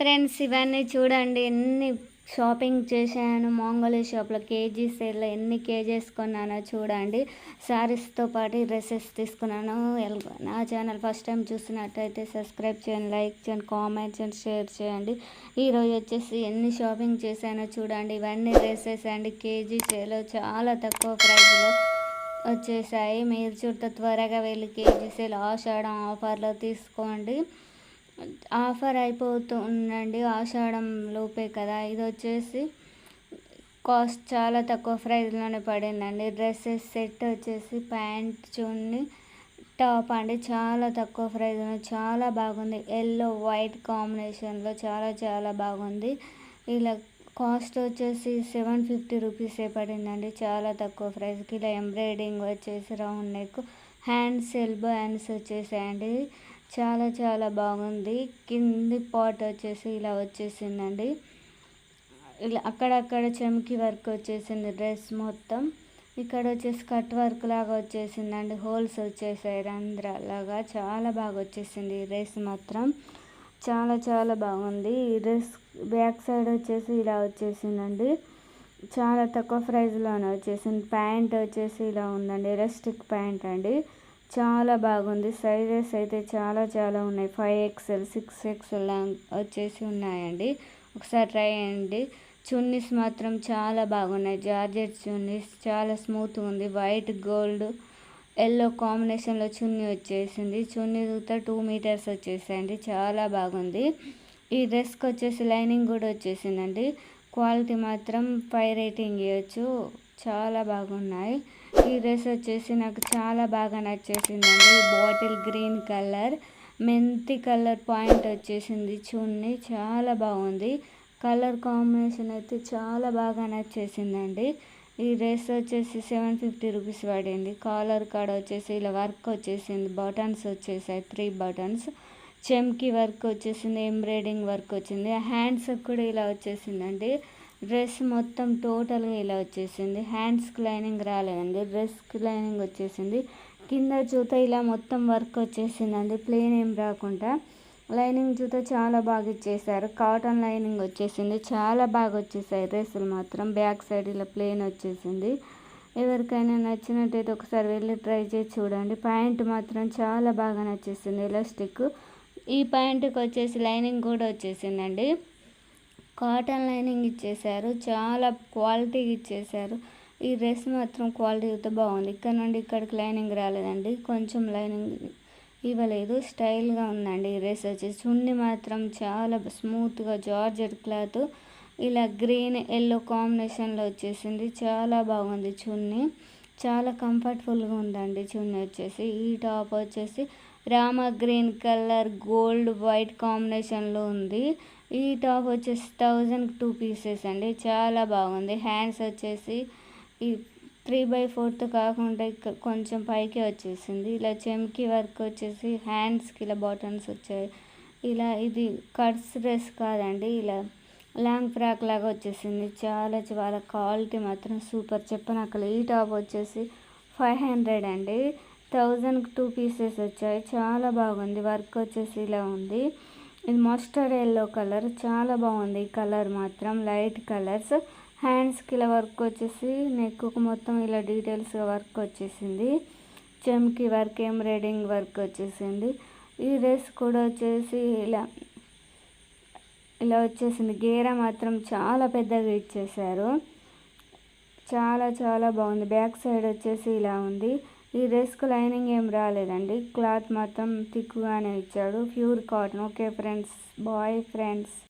Friends ఇవన్నీ చూడండి. ఎన్ని షాపింగ్ చేశాను. మాంగోలి షాప్లో కేజీ సేల్లో ఎన్ని కేజీస్ కొన్నానో చూడండి. శారీస్తో పాటు డ్రెస్సెస్ తీసుకున్నాను. నా ఛానల్ ఫస్ట్ టైం చూసినట్టయితే సబ్స్క్రైబ్ చేయండి లైక్ చేయండి కామెంట్ చేయండి షేర్ చేయండి. ఈరోజు వచ్చేసి ఎన్ని షాపింగ్ చేశానో చూడండి. ఇవన్నీ డ్రెస్సెస్ అండి కేజీ సేలో చాలా తక్కువ ప్రైస్లో వచ్చేసాయి. మీరు చుట్టూ త్వరగా వెళ్ళి కేజీ సేల్ ఆషాఢం ఆఫర్లో తీసుకోండి. ఆఫర్ అయిపోతూ ఉందండి ఆషాఢం లోపే కదా. ఇది వచ్చేసి కాస్ట్ చాలా తక్కువ ప్రైస్లోనే పడిందండి. డ్రెస్సెస్ సెట్ వచ్చేసి ప్యాంట్ చూడండి టాప్ అండి. చాలా తక్కువ ప్రైస్లో చాలా బాగుంది. ఎల్లో వైట్ కాంబినేషన్లో చాలా చాలా బాగుంది. ఇలా కాస్ట్ వచ్చేసి సెవెన్ ఫిఫ్టీ రూపీసే పడిందండి. చాలా తక్కువ ప్రైస్కి. ఇలా ఎంబ్రాయిడింగ్ వచ్చేసి round neck hands elbow hands వచ్చేసాయండి. చాలా చాలా బాగుంది. కింది పాట్ వచ్చేసి ఇలా వచ్చేసిందండి. ఇలా అక్కడక్కడ చెమికి వర్క్ వచ్చేసింది డ్రెస్ మొత్తం. ఇక్కడ వచ్చేసి కట్ వర్క్ లాగా వచ్చేసిందండి. హోల్స్ వచ్చేసాయి రంధ్రాలాగా. చాలా బాగా వచ్చేసింది ఈ డ్రెస్ మాత్రం. చాలా చాలా బాగుంది. ఈ డ్రెస్ బ్యాక్ సైడ్ వచ్చేసి ఇలా వచ్చేసిందండి. చాలా తక్కువ ప్రైస్లోనే వచ్చేసింది. ప్యాంట్ వచ్చేసి ఇలా ఉందండి. ఎలాస్టిక్ ప్యాంట్ అండి. చాలా బాగుంది. సైజెస్ అయితే చాలా చాలా ఉన్నాయి. ఫైవ్ ఎక్స్ఎల్ సిక్స్ ఎక్స్ఎల్ వచ్చేసి ఉన్నాయండి. ఒకసారి ట్రై చేయండి. చున్నీస్ మాత్రం చాలా బాగున్నాయి. జార్జెట్ చున్నీస్ చాలా స్మూత్ ఉంది. వైట్ గోల్డ్ ఎల్లో కాంబినేషన్లో చున్నీ వచ్చేసింది. చున్నీ చూస్తే టూ మీటర్స్ వచ్చేసాయండి. చాలా బాగుంది. ఈ డ్రెస్కి వచ్చేసి లైనింగ్ కూడా వచ్చేసిందండి. క్వాలిటీ మాత్రం ఫైవ్ రేటింగ్ ఇవ్వచ్చు. చాలా బాగున్నాయి. ఈ డ్రెస్ వచ్చేసి నాకు చాలా బాగా నచ్చేసిందండి. బాటిల్ గ్రీన్ కలర్ మెంతి కలర్ పాయింట్ వచ్చేసింది చున్నీ చాలా బాగుంది. కలర్ కాంబినేషన్ అయితే చాలా బాగా నచ్చేసిందండి. ఈ డ్రెస్ వచ్చేసి సెవెన్ ఫిఫ్టీ రూపీస్ పడింది. కాలర్ కాడ వచ్చేసి ఇలా వర్క్ వచ్చేసింది. బటన్స్ వచ్చేసాయి. Three buttons. చెమ్కి వర్క్ వచ్చేసింది. ఎంబ్రాయిడింగ్ వర్క్ వచ్చింది. హ్యాండ్స్ కూడా ఇలా వచ్చేసిందండి. డ్రెస్ మొత్తం టోటల్గా ఇలా వచ్చేసింది. హ్యాండ్స్కి లైనింగ్ రాలేదండి. డ్రెస్కి లైనింగ్ వచ్చేసింది. కింద జూత ఇలా మొత్తం వర్క్ వచ్చేసిందండి. ప్లేన్ ఏం రాకుండా. లైనింగ్ జూత చాలా బాగా ఇచ్చేసారు. కాటన్ లైనింగ్ వచ్చేసింది. చాలా బాగా వచ్చేసాయి డ్రెస్సులు మాత్రం. బ్యాక్ సైడ్ ఇలా ప్లేన్ వచ్చేసింది. ఎవరికైనా నచ్చినట్టయితే ఒకసారి వెళ్ళి ట్రై చేసి చూడండి. ప్యాంట్ మాత్రం చాలా బాగా నచ్చేసింది. ఎలాస్టిక్. ఈ ప్యాంటుకి వచ్చేసి లైనింగ్ కూడా వచ్చేసిందండి. కాటన్ లైనింగ్ ఇచ్చేసారు. చాలా క్వాలిటీగా ఇచ్చేసారు. ఈ డ్రెస్ మాత్రం క్వాలిటీ అయితే బాగుంది. ఇక్కడ నుండి ఇక్కడికి లైనింగ్ రాలేదండి. కొంచెం లైనింగ్ ఇవ్వలేదు. స్టైల్గా ఉందండి ఈ డ్రెస్ వచ్చేసి. చున్నీ మాత్రం చాలా స్మూత్గా జార్జెట్ క్లాత్. ఇలా గ్రీన్ ఎల్లో కాంబినేషన్లో వచ్చేసింది. చాలా బాగుంది చున్నీ. చాలా కంఫర్టబుల్గా ఉందండి చున్నీ వచ్చేసి. ఈ టాప్ వచ్చేసి రామ గ్రీన్ కలర్ గోల్డ్ వైట్ కాంబినేషన్లో ఉంది. ఈ టాప్ వచ్చేసి థౌజండ్ టూ పీసెస్ అండి. చాలా బాగుంది. హ్యాండ్స్ వచ్చేసి ఈ త్రీ బై ఫోర్త్ కాకుండా కొంచెం పైకి వచ్చేసింది. ఇలా చెమ్కి వర్క్ వచ్చేసి హ్యాండ్స్కి ఇలా బాటన్స్ వచ్చాయి. ఇలా ఇది కట్స్ డ్రెస్ కాదండి. ఇలా లాంగ్ ఫ్రాక్ లాగా వచ్చేసింది. చాలా చాలా క్వాలిటీ మాత్రం సూపర్. చెప్పనక్కల ఈ టాప్ వచ్చేసి ఫైవ్ హండ్రెడ్ అండి. థౌజండ్కి టూ పీసెస్ వచ్చాయి. చాలా బాగుంది. వర్క్ వచ్చేసి ఇలా ఉంది. ఇది మస్టర్డ్ ఎల్లో కలర్ చాలా బాగుంది. కలర్ మాత్రం లైట్ కలర్స్. హ్యాండ్స్కి ఇలా వర్క్ వచ్చేసి నెక్కు మొత్తం ఇలా డీటెయిల్స్గా వర్క్ వచ్చేసింది. చెమ్కి వర్క్ ఎంబ్రాయిడింగ్ వర్క్ వచ్చేసింది. ఈ డ్రెస్ కూడా వచ్చేసి ఇలా ఇలా వచ్చేసింది. గేర మాత్రం చాలా పెద్దగా ఇచ్చేసారు చాలా చాలా బాగుంది. బ్యాక్ సైడ్ వచ్చేసి ఇలా ఉంది. ఈ డ్రెస్కు లైనింగ్ ఏం రాలేదండి. క్లాత్ మాత్రం థిక్గానే ఇచ్చాడు. Pure cotton. Okay friends. Bye friends.